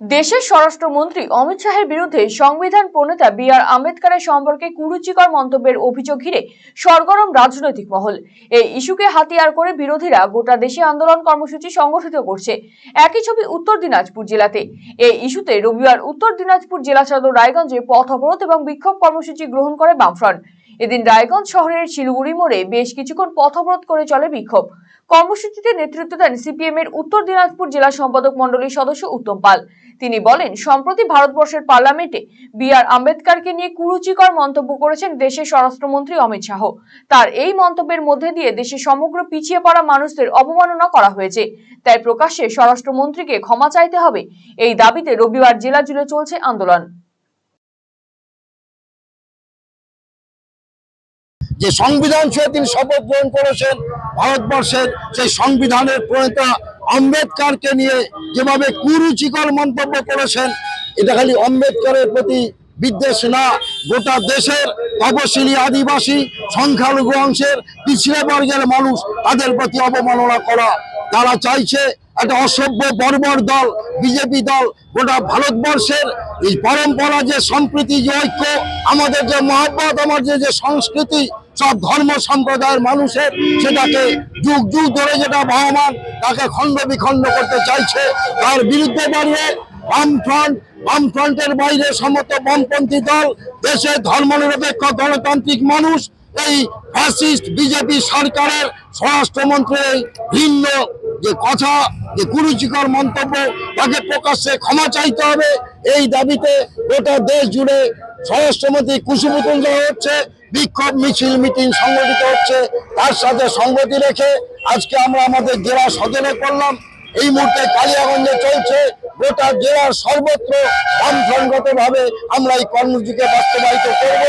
দেশের স্বরাষ্ট্রমন্ত্রী অমিত শাহের বিরুদ্ধে সংবিধান প্রণেতা বি আর আম্বেদকরের সম্পর্কে কুরুচিকর মন্তব্যের অভিযোগ ঘিরে সরগরম রাজনৈতিক মহল। এই ইস্যুকে হাতিয়ার করে বিরোধীরা গোটা দেশে আন্দোলন কর্মসূচি সংগঠিত করছে। একই ছবি উত্তর দিনাজপুর জেলাতে। এই ইস্যুতে রবিবার উত্তর দিনাজপুর জেলা সদর রায়গঞ্জে পথ অবরোধ এবং বিক্ষোভ কর্মসূচি গ্রহণ করে বামফ্রন্ট। এদিন রায়গঞ্জ শহরের শিলিগুড়ি মোড়ে বেশ কিছুক্ষণ পথ অবরোধ করে চলে বিক্ষোভ। কর্মসূচিতে নেতৃত্ব দেন সিপিএম এর উত্তর দিনাজপুর জেলা সম্পাদক মণ্ডলীর সদস্য উত্তম পাল। তিনি বলেন, সম্প্রতি ভারতবর্ষের পার্লামেন্টে বি আর আম্বেদকরকে নিয়ে কুরুচিকর মন্তব্য করেছেন দেশের স্বরাষ্ট্রমন্ত্রী অমিত শাহ। তার এই মন্তব্যের মধ্যে দিয়ে দেশের সমগ্র পিছিয়ে পড়া মানুষদের অবমাননা করা হয়েছে। তাই প্রকাশ্যে স্বরাষ্ট্রমন্ত্রীকে ক্ষমা চাইতে হবে। এই দাবিতে রবিবার জেলা জুড়ে চলছে আন্দোলন। যে সংবিধান ছুঁয়ে তিনি শপথ গ্রহণ করেছেন ভারতবর্ষের, সেই সংবিধানের প্রণেতা আম্বেদকরকে নিয়ে যেভাবে কুরুচিকর মন্তব্য করেছেন, এটা খালি আম্বেদকরের প্রতি বিদ্বেষ না, গোটা দেশের তপশিলি আদিবাসী, সংখ্যালঘু অংশের পিছিয়ে বর্গের মানুষ তাদের প্রতি অবমাননা করা। তারা চাইছে একটা অসভ্য, বর্বর দল, বিজেপি দল, গোটা ভারতবর্ষের এই পরম্পরা যে সম্প্রীতি, যে ঐক্য, আমাদের যে মহাব্বত, আমাদের যে যে সংস্কৃতি, সব ধর্ম সম্প্রদায়ের মানুষের সেটাকে যুগ যুগ ধরে যেটা বহমান, তাকে খণ্ড বিখণ্ড করতে চাইছে। তার বিরুদ্ধে দাঁড়িয়ে বামফ্রন্ট, বামফ্রন্টের বাইরে সমস্ত বামপন্থী দল দেশের ধর্মনিরপেক্ষ, গণতান্ত্রিক মানুষ, এই ফ্যাসিস্ট বিজেপি সরকারের স্বরাষ্ট্রমন্ত্রীর এই ভিন্ন যে কথা যে কুরুচিকর মন্তব্য তাকে প্রকাশ্যে ক্ষমা চাইতে হবে। এই দাবিতে গোটা দেশ জুড়ে স্বরাষ্ট্রমন্ত্রী দেওয়া হচ্ছে, বিক্ষোভ মিছিল, মিটিং সংগঠিত হচ্ছে। তার সাথে সঙ্গতি রেখে আজকে আমরা আমাদের জেলা সদরে করলাম। এই মুহূর্তে কালিয়াগঞ্জে চলছে। গোটা জেলার সর্বত্র বামফ্রন্টগত ভাবে আমরা এই কর্মসূচিকে বাস্তবায়িত করব।